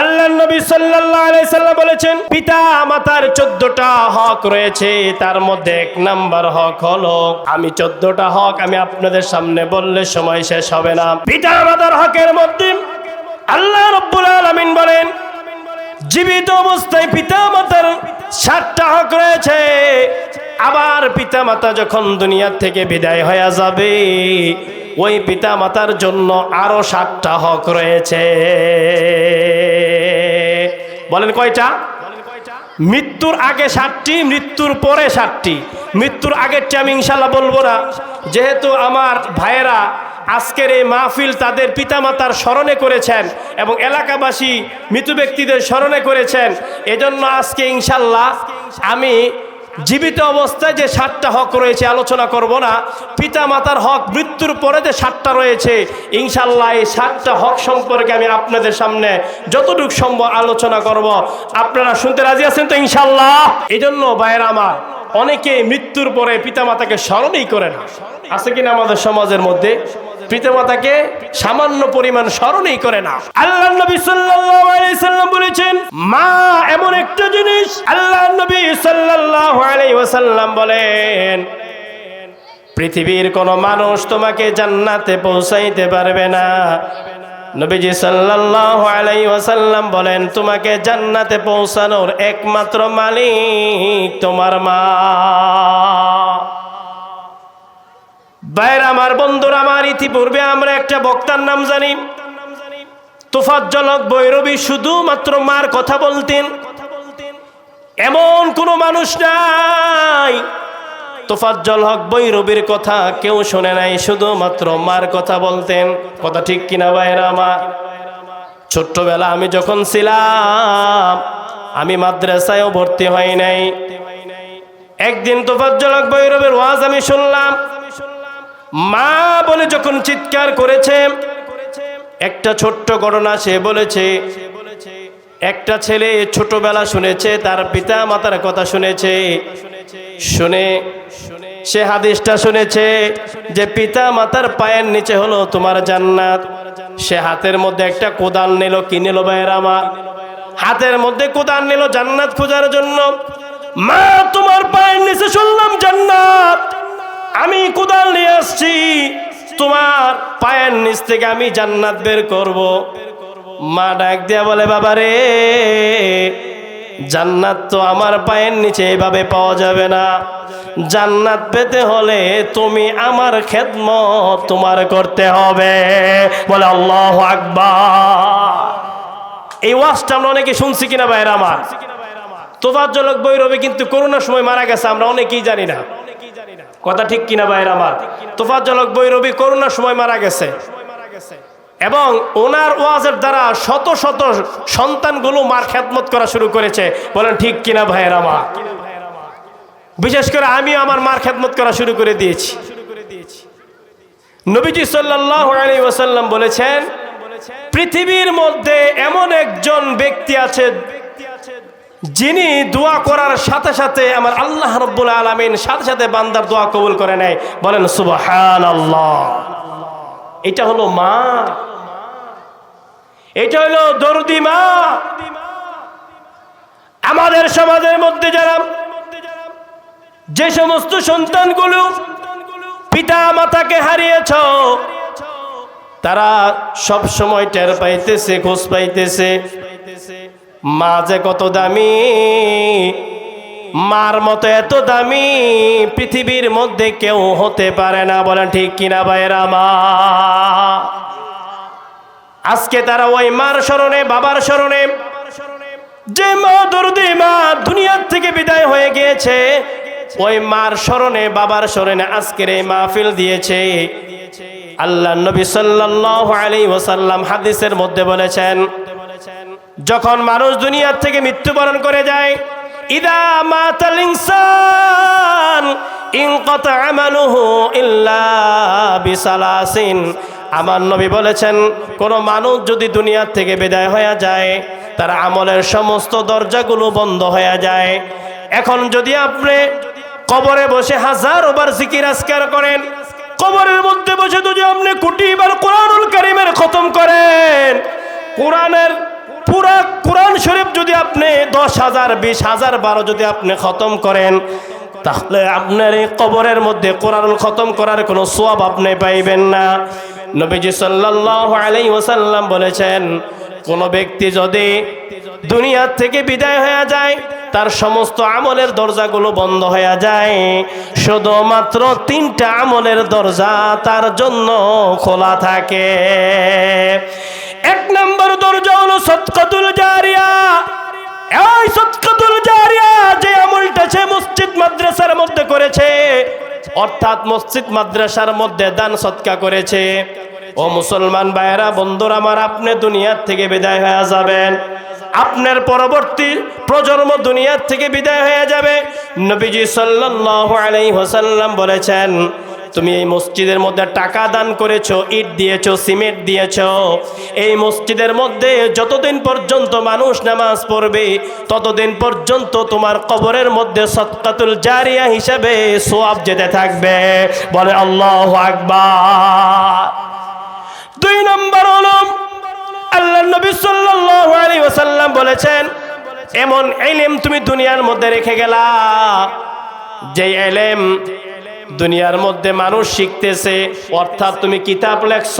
আল্লাহ নবী সাল্লাম বলেছেন, পিতা মাতার চোদ্দটা হক রয়েছে, তার মধ্যে এক নাম্বার হক হলো, আমি চোদ্দটা হক আমি আপনাদের সামনে বললে সময় শেষ হবে না। পিতা মাতার হকের মধ্যে আল্লাহ রব্বুল আলামিন বলেন, জীবিত অবস্থায় পিতা মাতার সাতটা হক রয়েছে, আবার পিতা মাতা যখন দুনিয়ার থেকে বিদায় হয়ে যাবে ওই পিতা মাতার জন্য আরও সাতটা হক রয়েছে। বলেন কয়টা? মৃত্যুর আগে ষাটটি মৃত্যুর পরে ষাটটি মৃত্যুর আগেরটি আমি ইনশাল্লাহ বলব না। যেহেতু আমার ভাইয়েরা আজকের এই মাহফিল তাদের পিতামাতার স্মরণে করেছেন এবং এলাকাবাসী মৃত ব্যক্তিদের স্মরণে করেছেন, এজন্য আজকে ইনশাল্লাহ আমি জীবিত অবস্থায় যে সাতটা হক রয়েছে, আলোচনা করব না। পিতা মাতার হক মৃত্যুর পরে যে সাতটা রয়েছে ইনশাল্লাহ এই সাতটা হক সম্পর্কে আমি আপনাদের সামনে যতটুকু সম্ভব আলোচনা করব। আপনারা শুনতে রাজি আছেন তো ইনশাল্লাহ এই জন্য ভাইয়ের আমার, অনেকে মৃত্যুর পরে পিতামাতাকে স্মরণই করে না। আছে কিনা আমাদের সমাজের মধ্যে? পিতামাতাকে সামান্য পরিমাণ স্মরণই করে না। আল্লাহ নবী সাল্লাম বলেছেন, মা, এমন একটা জিনিস। আল্লাহ নবী ওয়াসাল্লাম বলেন, পৃথিবীর কোনো মানুষ তোমাকে জান্নাতে পৌঁছাইতে পারবে না। নবীজি সাল্লাল্লাহু আলাইহি ওয়াসাল্লাম বলেন, তোমাকে জান্নাতে পৌঁছানোর একমাত্র মালিক তোমার মা। বাইর আমার বন্ধুর, আমার ইতিপূর্বে আমরা একটা বক্তার নাম জানি। তুফাজ্জলক বৈরবী শুধুমাত্র মার কথা বলতেন। এমন কোনো মানুষ নাই। তোফাজ্জল হক বৈরবীর কথা কেউ শোনে নাই, শুধুমাত্র মার কথা বলতেন। কথা ঠিক কিনা বাইরা আমার? ছোট্টবেলা আমি যখন ছিলাম, আমি মাদ্রাসায়ও ভর্তি হই নাই। একদিন তোফাজ্জল হক বৈরবের ওয়াজ আমি শুনলাম মা বলে যখন চিৎকার করেছে, একটা ছোট্ট ঘটনা সে বলেছে। একটা ছেলে ছোটবেলা শুনেছে, তার পিতা মাতার কথা শুনেছে। শুনে সে হাদিসটা শুনেছে যে পিতা মাতার পায়ের নিচে হলো তোমার জান্নাত। সে হাতের মধ্যে একটা কোদাল নিল, কি নিল আমার হাতের মধ্যে কোদাল নিল জান্নাত খোঁজার জন্য। মা, তোমার পায়ের নিচে শুনলাম জান্নাত। আমি কোদাল নিয়ে আসছি। তোমার পায়ের নিচ থেকে আমি জান্নাত বের করব। মা ডাক দিয়া বলে বাবা রে জান্নাত তো আমার পায়ের নিচে এভাবে পাওয়া যাবে না। জান্নাত পেতে হলে তুমি আমার খেদমত তোমার করতে হবে। বলে, আল্লাহ আকবার। এই ওয়াজটা আমরা অনেকে শুনছি কিনা ভাইয়ের আমার? তোফাজ্জলক বৈরবে কিন্তু করোনার সময় মারা গেছে, আমরা অনেকেই জানি না। কথা ঠিক কিনা ভাইয়ের আমার? তোফাজ্জলক বৈরবী করোনার সময় মারা গেছে। এবং ওনার ওয়াজের দ্বারা শত শত সন্তানগুলো মার খেদমত করা শুরু করেছে। বলেন, ঠিক কিনা ভাইয়ের আমার? বিশেষ করে আমি আমার মার খেদমত করা শুরু করে দিয়েছি। নবীজি আলাইহি ওয়াসাল্লাম বলেছেন, পৃথিবীর মধ্যে এমন একজন ব্যক্তি আছে যিনি দোয়া করার সাথে সাথে আমার আল্লাহ রব্বুল আলমিন সাথে সাথে বান্দার দোয়া কবুল করে নেয়, বলেন সুবাহান আল্লাহ এটা হলো মা। এটা হলো দরদি মা। আমাদের সমাজের মধ্যে যারা, যে সমস্ত সন্তানগুলো পিতা মাতাকে হারিয়েছ, তারা সব সময় টের পাইতেছে, খোঁজ পাইতেছে। মা যে কত দামি? মার মতো এত দামি পৃথিবীর মধ্যে কেউ হতে পারে না, বলেন ঠিক কিনা ভাইরা মা? আজকে তারা ওই মার স্মরণে, বাবার স্মরণে, যে মা দরদি মা দুনিয়ার থেকে বিদায় হয়ে গিয়েছে, ওই মার স্মরণে, বাবার স্মরণে আজকের এই মাহফিল দিয়েছে। আল্লাহ নবী সাল্লাল্লাহু আলাইহি ওয়াসাল্লাম হাদিসের মধ্যে বলেছেন যখন মানুষ দুনিয়ার থেকে মৃত্যুবরণ করে যায়, ইদা মাতাল ইনসান আমালুহু ইল্লা বিসালাসিন। আমার নবী বলেছেন, কোন মানুষ যদি দুনিয়ার থেকে বিদায় হয়ে যায়, তার আমলের সমস্ত দরজাগুলো বন্ধ হয়ে যায়। এখন যদি আপনি কবরে বসে হাজার ওবার জিকির আজকার করেন, কবরের মধ্যে বসে যদি আপনি কোটি বার কোরআনুল কারিমের খতম করেন, কোরআনের পুরা শরীফ যদি আপনি দশ হাজার, বিশ হাজার, বারো যদি আপনি খতম করেন, তাহলে আপনার এই কবরের মধ্যে কোরআন খতম করার কোনো সোয়াব আপনি পাইবেন না। নবীজি সাল্লাল্লাহু আলাইহি ওয়াসাল্লাম বলেছেন, কোন ব্যক্তি যদি দুনিয়ার থেকে বিদায় হয়ে যায়, তার সমস্ত আমলের দরজাগুলো বন্ধ হয়ে যায়। শুধুমাত্র তিনটা আমলের দরজা তার জন্য খোলা থাকে। এক নম্বর দরজা হলো সৎকাতুল জারিয়া। এই সৎকাতুল জারিয়া যে আমলটা সে মসজিদ, মাদ্রাসার মধ্যে করেছে। অর্থাৎ মসজিদ, মাদ্রাসার মধ্যে দান সৎকা করেছে। ও মুসলমান ভাইয়েরা, বন্ধুরা আমার, আপনি দুনিয়ার থেকে বিদায় হয়ে যাবেন। আপনার পরবর্তী প্রজন্ম দুনিয়ার থেকে বিদায় হয়ে যাবে। নবীজি সাল্লাল্লাহু আলাইহি ওয়াসাল্লাম বলেছেন তুমি এই মসজিদের মধ্যে টাকা দান করেছ, ইট দিয়েছ, সিমেন্ট দিয়েছ। এই মসজিদের মধ্যে যতদিন পর্যন্ত মানুষ নামাজ পড়বে, ততদিন পর্যন্ত তোমার কবরের মধ্যে সৎকাতুল জারিয়া হিসাবে সোয়াব যেতে থাকবে। বলে আল্লাহ আকবার। দুই নম্বর হলো আল্লাহ নবী সাল্লাল্লাহু আলাইহি ওয়াসাল্লাম বলেছেন, এমন এলেম তুমি দুনিয়ার মধ্যে রেখে গেলা। যে এলেম দুনিয়ার মধ্যে মানুষ শিখতেছে, অর্থাৎ তুমি কিতাব লেখছ,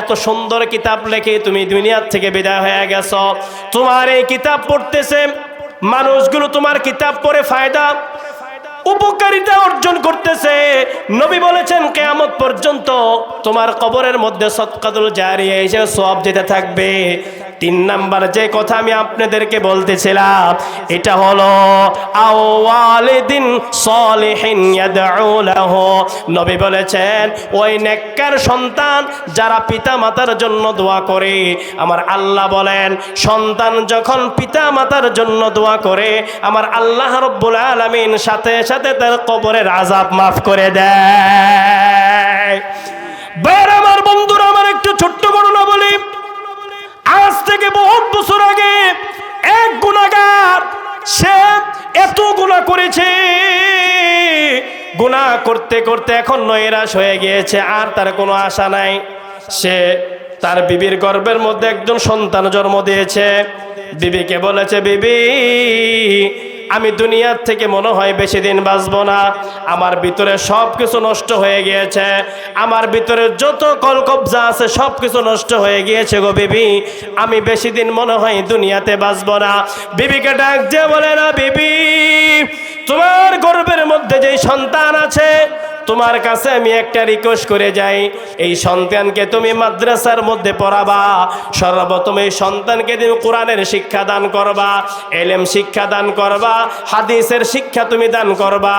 এত সুন্দর কিতাব লেখে তুমি দুনিয়ার থেকে বিদায় হয়ে গেছ। তোমার এই কিতাব পড়তেছে, মানুষগুলো তোমার কিতাব পড়ে ফায়দা, উপকারিতা অর্জন করতেছে। নবী বলেছেন, কেয়ামত পর্যন্ত তোমার কবরের মধ্যে সৎকাতুল জারি হিসেবে সব যেতে থাকবে। তিন নাম্বার যে কথা আমি আপনাদেরকে বলতেছিলাম, এটা হলো নবী বলেছেন, ওই নেককার সন্তান যারা পিতা মাতার জন্য দোয়া করে, আমার আল্লাহ বলেন, সন্তান যখন পিতা মাতার জন্য দোয়া করে, আমার আল্লাহ রব্বুল আলামিন সাথে সাথে তার কবরের আজাব মাফ করে দেয়। বের আমার বন্ধুরা, আমার একটু ছোট্ট আজ থেকে বহুত বছর আগে এক গুণাগার সে এত গুণা করেছে। গুণা করতে করতে এখন নৈরাশ হয়ে গিয়েছে, আর তার কোনো আশা নাই। সে তার বিবির গর্বের মধ্যে একজন সন্তান জন্ম দিয়েছে। বিবিকে বলেছে, বিবি আমি দুনিয়ার থেকে মনে হয় বেশি দিন বাঁচব না। আমার ভিতরে সব কিছু নষ্ট হয়ে গিয়েছে। আমার ভিতরে যত কলকবজা আছে সব কিছু নষ্ট হয়ে গিয়েছে গো বিবি। আমি বেশি দিন মনে হয় দুনিয়াতে বাঁচব না। বিবিকে ডাক যে বলে, না বিবি, তোমার গর্বের মধ্যে যেই সন্তান আছে তোমার কাছে আমি একটা রিকোয়েস্ট করে যাই। এই সন্তানকে তুমি মাদ্রাসার মধ্যে পড়াবা। সর্বপ্রথম এই সন্তানকে তুমি কোরআনের শিক্ষা দান করবা, এলেম শিক্ষা দান করবা, হাদিসের শিক্ষা তুমি দান করবা।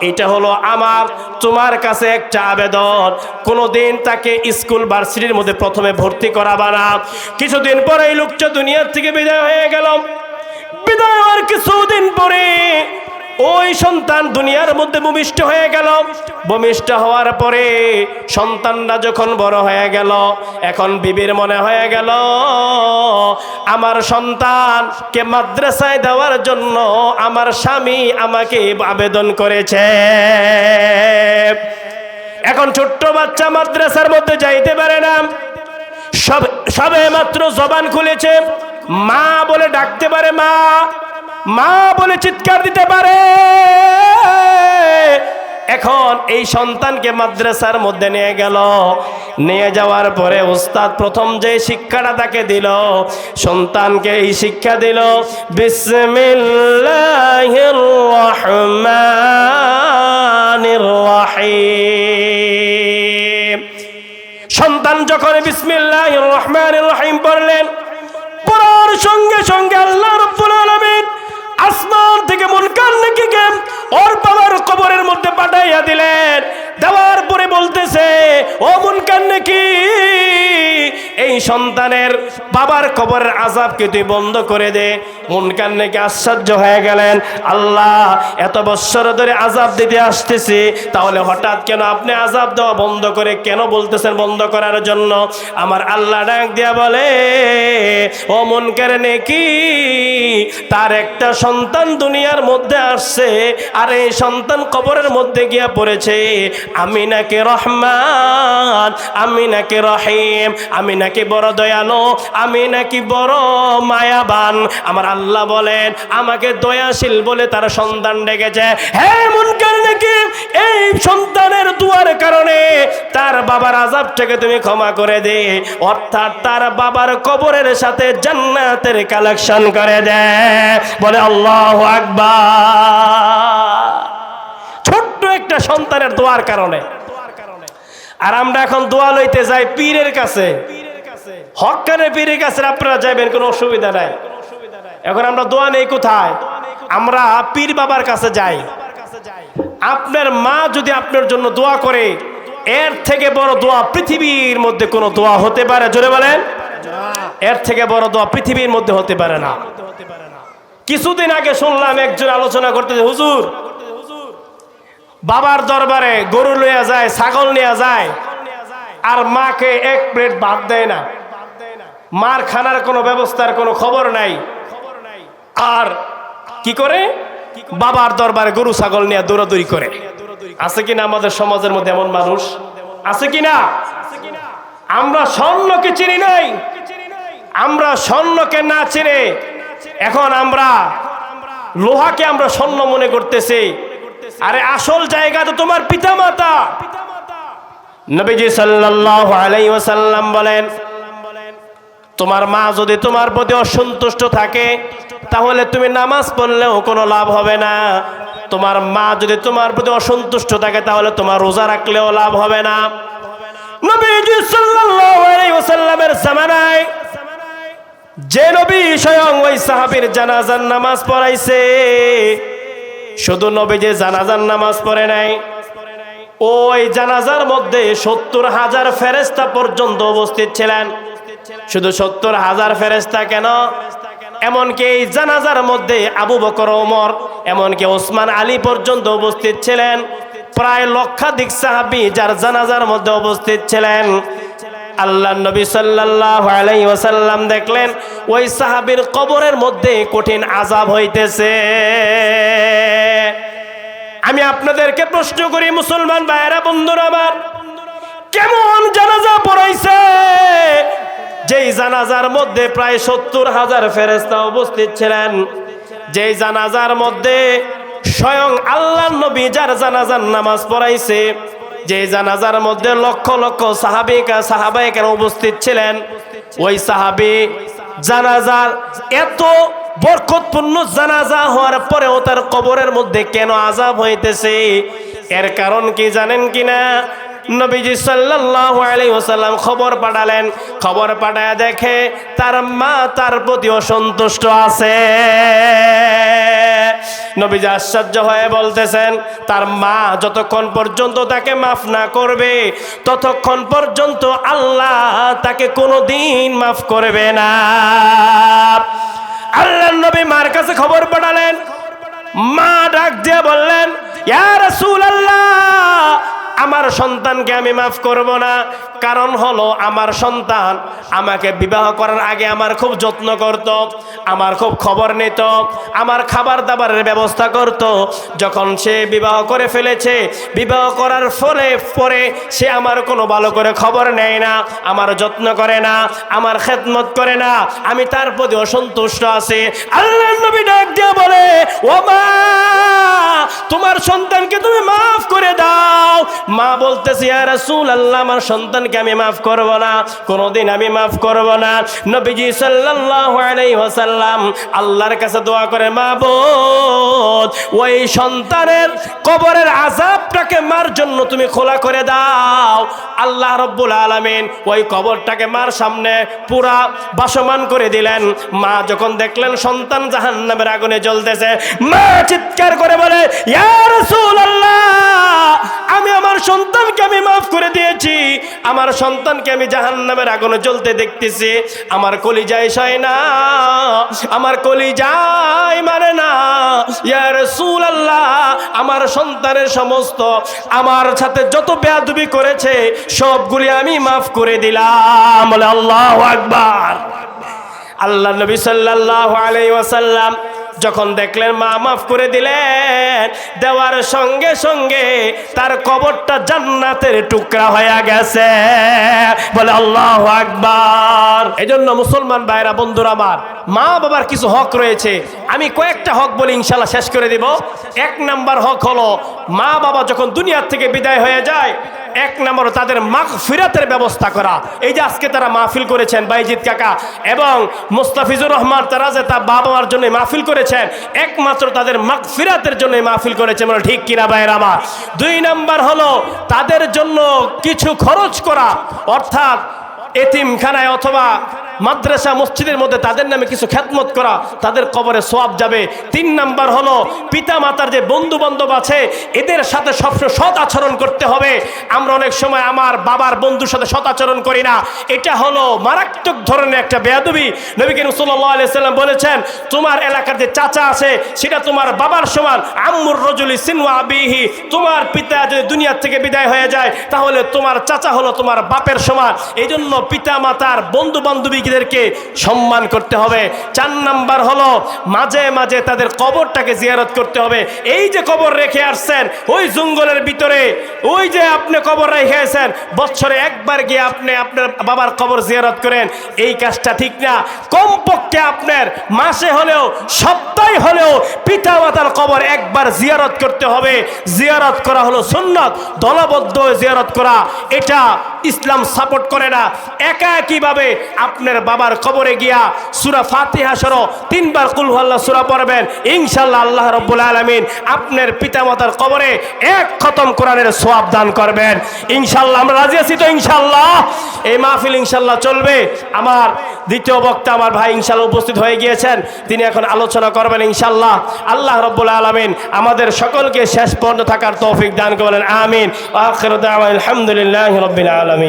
এটা হলো আমার, তোমার কাছে একটা আবেদন। কোনোদিন তাকে স্কুল, ভার্সিটির মধ্যে প্রথমে ভর্তি করাবা না। কিছুদিন পরে এই লোকটা দুনিয়ার থেকে বিদায় হয়ে গেল। বিদায় হওয়ার কিছুদিন পরে ওই সন্তান দুনিয়ার মধ্যে ভূমিষ্ঠ হয়ে গেল। ভূমিষ্ঠ হওয়ার পরে সন্তানরা যখন বড় হয়ে গেল, এখন বিবির মনে হয়ে গেল, আমার সন্তানকে মাদ্রাসায় দেওয়ার জন্য আমার স্বামী আমাকে আবেদন করেছে। এখন ছোট্ট বাচ্চা মাদ্রাসার মধ্যে যাইতে পারে না। সব, সবে মাত্র জবান খুলেছে। মা বলে ডাকতে পারে মা মা বলে চিৎকার দিতে পারে। এখন এই সন্তানকে মাদ্রাসার মধ্যে নিয়ে গেল। নিয়ে যাওয়ার পরে উস্তাদ প্রথম যে শিক্ষাটা তাকে দিল, সন্তানকে এই শিক্ষা দিল, বিসমিল্লাহির রহমানির সন্তান যখন বিসমিল্লাহ রহমান রহিম পড়লেন, পড়ার সঙ্গে সঙ্গে আল্লাহ ওর বাবার কবরের মধ্যে পাঠাইয়া দিলেন। দেওয়ার পরে বলতেছে, ও মুনকার নাকি, এই সন্তানের বাবার কবরের আজাবকে তুই বন্ধ করে দে। মুনকার নাকি আশ্চর্য হয়ে গেলেন, আল্লাহ, এত বৎসর ধরে আজাব দিতে আসতেছি, তাহলে হঠাৎ কেন আপনি আজাব দেওয়া বন্ধ করে কেন বলতেছেন বন্ধ করার জন্য? আমার আল্লাহ ডাক দিয়া বলে, ও মুনকার নাকি, তার একটা সন্তান দুনিয়ার মধ্যে আসছে, আর এই সন্তান কবরের মধ্যে গিয়া পড়েছে। আমি নাকি রহমান, আমি নাকি রহিম, আমি নাকি বড় দয়ালো, আমি নাকি বড় মায়াবান। আমার আল্লাহ বলেন, আমাকে দয়াশীল বলে তার সন্তান ডেকেছে। হ্যাঁ মুনকার নাকি, এই সন্তানের দুয়ার কারণে তার বাবার আজাব থেকে তুমি ক্ষমা করে দে। অর্থাৎ তার বাবার কবরের সাথে জান্নাতের কালেকশন করে দে। বলে, আল্লাহ আকবার। ছোট্ট একটা সন্তানের দোয়ার কারণে। আর আমরা এখন দোয়া লইতে যাই পীরের কাছে। হকানের পীরের কাছে আপনারা যাবেন কোনো অসুবিধা নাই। এখন আমরা দোয়া নেই কোথায়? আমরা পীর বাবার কাছে যাই। আপনার মা যদি আপনার জন্য দোয়া করে, এর থেকে বড় দোয়া পৃথিবীর মধ্যে কোনো দোয়া হতে পারে? জোরে বলেন। এর থেকে বড় দোয়া পৃথিবীর মধ্যে হতে পারে না। কিছুদিন আগে শুনলাম একজন আলোচনা করতে হুজুর, বাবার দরবারে গরু লইয়া যায়, ছাগল নিয়ে যায়, আর মাকে এক প্লেট ভাত দেয় না। মার খানার কোনো ব্যবস্থার কোনো খবর নাই। আর কি করে? বাবার দরবারে গরু, ছাগল নিয়ে দৌড়াদৌড়ি করে। আছে কিনা আমাদের সমাজের মধ্যে এমন মানুষ? আছে কিনা? আমরা স্বর্ণকে চিনি নাই। আমরা স্বর্ণকে না চিনে। এখন আমরা লোহাকে আমরা স্বর্ণ মনে করতেছি। আরে আসল জায়গা তো তোমার পিতা মাতা নবীজি সাল্লাল্লাহু আলাইহি ওয়াসাল্লাম বলেন, তোমার মা যদি তোমার প্রতি অসন্তুষ্ট থাকে তাহলে তুমি নামাজ পড়লেও কোনো লাভ হবে না। তোমার মা যদি তোমার প্রতি অসন্তুষ্ট থাকে, তাহলে তোমার রোজা রাখলেও লাভ হবে না। নবীজি সাল্লাল্লাহু আলাইহি ওয়াসাল্লামের জামানায় যে নবী স্বয়ং ওই সাহাবীর জানাজার নামাজ পড়াইছে। শুধু নবী যে জানাজার নামাজ পড়ে নাই। ওই জানাজার মধ্যে সত্তর হাজার ফেরেস্তা পর্যন্ত উপস্থিত ছিলেন। শুধু সত্তর হাজার ফেরেস্তা কেন? এমনকি এই জানাজার মধ্যে আবু বকর ওমর এমনকি ওসমান আলী পর্যন্ত উপস্থিত ছিলেন। প্রায় লক্ষাধিক সাহাবি যার জানাজার মধ্যে উপস্থিত ছিলেন। আল্লাহ নবী ওয়াসাল্লাম দেখলেন, ওই সাহাবীর কবরের মধ্যে কঠিন আযাব হইতেছে। আমি আপনাদেরকে প্রশ্ন করি, মুসলমান ভাইয়েরা, বন্ধুরা আমার, কেমন জানাজা পড়াইছে? যেই জানাজার মধ্যে প্রায় সত্তর হাজার ফেরেস্তা উপস্থিত ছিলেন, যেই জানাজার মধ্যে স্বয়ং আল্লাহ নবী যার জানাজার নামাজ পড়াইছে যে জানাজার মধ্যে লক্ষ লক্ষ সাহাবিকা সাহাবাইকার উপস্থিত ছিলেন, ওই সাহাবি জানাজার এত বরকতপূর্ণ জানাজা হওয়ার পরেও তার কবরের মধ্যে কেন আজাব হইতেছে? এর কারণ কি জানেন কিনা? নবীজি সাল্লাল্লাহু আলাইহি ওয়াসাল্লাম খবর পাঠালেন। খবর পাঠায় দেখে তার মা তার প্রতি অসন্তুষ্ট আছে। নবীজি আশ্চর্য হয়ে বলতেছেন, তার মা যতক্ষণ পর্যন্ত তাকে মাফ না করবে, ততক্ষণ পর্যন্ত আল্লাহ তাকে কোনো দিন মাফ করবে না। আল্লাহ নবী মার কাছে খবর পাঠালেন। মা ডাক দিয়ে বললেন, ইয়া রাসূলুল্লাহ আমার সন্তানকে আমি মাফ করব না। কারণ হলো, আমার সন্তান আমাকে বিবাহ করার আগে আমার খুব যত্ন করত, আমার খুব খবর নিত, আমার খাবার দাবারের ব্যবস্থা করত। যখন সে বিবাহ করে ফেলেছে, বিবাহ করার ফলে, পরে সে আমার কোনো ভালো করে খবর নেয় না, আমার যত্ন করে না, আমার খেদমত করে না। আমি তার প্রতি অসন্তুষ্ট আছি। আল্লাহ নবী ডাক দিয়ে বলে ও মা তোমার সন্তানকে তুমি মাফ করে দাও মা বলতেছি, ইয়া রাসূল আল্লাহ আমার সন্তানকে আমি মাফ করব না। কোনোদিন আমি মাফ করব না। নবীজি সাল্লাল্লাহু আলাইহি ওয়াসাল্লাম আল্লাহর কাছে দোয়া করে, মা মাবুদ ওই সন্তানের কবরের আযাবটাকে মার জন্য তুমি খোলা করে দাও। আল্লাহ রব্বুল আলামিন ওই কবরটাকে মার সামনে পুরা বাসমান করে দিলেন। মা যখন দেখলেন সন্তান জাহান্নামের আগুনে জ্বলতেছে, মা চিৎকার করে বলে, ইয়া রাসূলুল্লাহ আমি আমার সন্তানকে আমি মাফ করে দিয়েছি। আমার সন্তানকে আমি জাহান নামের আগুনে জ্বলতে দেখতেছি। আমার কলিজায় সয় না, আমার কলিজায় মানে না। ইয়া আল্লাহ আমার সন্তানের সমস্ত, আমার সাথে যত বেয়াদবি করেছে, সবগুলি আমি মাফ করে দিলাম। আল্লাহু আকবার। আল্লাহ নবী সাল্লাল্লাহু আলাইহি ওয়াসাল্লাম যখন দেখলেন, মা মাফ করে দিলেন, দেওয়ার সঙ্গে সঙ্গে তার কবরটা জান্নাতের টুকরা হয়ে গেছে। বলে, আল্লাহ আকবার। এজন্য মুসলমান ভাইরা, বন্ধুরা আমার, মা বাবার কিছু হক রয়েছে। আমি কয়েকটা হক বলে ইনশাল্লাহ শেষ করে দিব। এক নাম্বার হক হলো, মা বাবা যখন দুনিয়ার থেকে বিদায় হয়ে যায় এক নম্বর তাদের মাখ ফিরাতের ব্যবস্থা করা। এই যে আজকে তারা মাহফিল করেছেন বাইজিৎ কাকা এবং মুস্তাফিজুর রহমান, তারা যে তার বাবা মার জন্য মাহফিল করেছেন, একমাত্র তাদের মাখ ফিরাতের জন্য মাহফিল করেছে মানে ঠিক কিনা বাইর আমার? দুই নম্বর হলো তাদের জন্য কিছু খরচ করা। অর্থাৎ এতিমখানায় অথবা মাদ্রাসা, মসজিদের মধ্যে তাদের নামে কিছু খ্যাতমত করা, তাদের কবরে সোয়াব যাবে। তিন নাম্বার হলো পিতা মাতার যে বন্ধু বান্ধব আছে, এদের সাথে সবসময় সৎ আচরণ করতে হবে। আমরা অনেক সময় আমার বাবার বন্ধুর সাথে সৎ আচরণ করি না। এটা হলো মারাত্মক ধরনের একটা বেয়াদবি। নবী আলাইহি সাল্লাম বলেছেন, তোমার এলাকার যে চাচা আছে, সেটা তোমার বাবার সমান। আম্মুর রজুলি সিনওয়া আবিহি, তোমার পিতা যদি দুনিয়ার থেকে বিদায় হয়ে যায়, তাহলে তোমার চাচা হলো তোমার বাপের সমান। এই জন্য পিতা মাতার বন্ধু বান্ধবীদেরকে সম্মান করতে হবে। চার নাম্বার হলো, মাঝে মাঝে তাদের কবরটাকে জিয়ারত করতে হবে। এই যে কবর রেখে আসছেন, ওই জঙ্গলের ভিতরে, ওই যে আপনি কবর রেখে আসছেন, বছরে একবার গিয়ে আপনি আপনার বাবার কবর জিয়ারত করেন। এই কাজটা ঠিক না। কমপক্ষে আপনার মাসে হলেও, সপ্তাহে হলেও পিতা মাতার কবর একবার জিয়ারত করতে হবে। জিয়ারত করা হলো সুন্নত, দলবদ্ধ জিয়ারত করা। এটা ইসলাম সাপোর্ট করে না। একা একইভাবে আপনার বাবার কবরে গিয়া সুরা ফাতিহা সর তিনবার কুলহাল্লা সুরা পড়বেন? ইনশাল্লাহ আল্লাহ রব্বুল আলমিন আপনার পিতামাতার কবরে এক খতম কোরআনের সোয়াব দান করবেন। ইনশাল্লাহ আমরা রাজি আছি তো ইনশাল্লাহ এই মাহফিল ইনশাল্লাহ চলবে। আমার দ্বিতীয় বক্তা আমার ভাই ইনশাল্লাহ উপস্থিত হয়ে গিয়েছেন। তিনি এখন আলোচনা করবেন ইনশাল্লাহ আল্লাহ রব্বুল আলমিন আমাদের সকলকে শেষ পর্যন্ত থাকার তৌফিক দান করবেন। আমিন। আলহামদুলিল্লাহ রব্বিল আলমিন।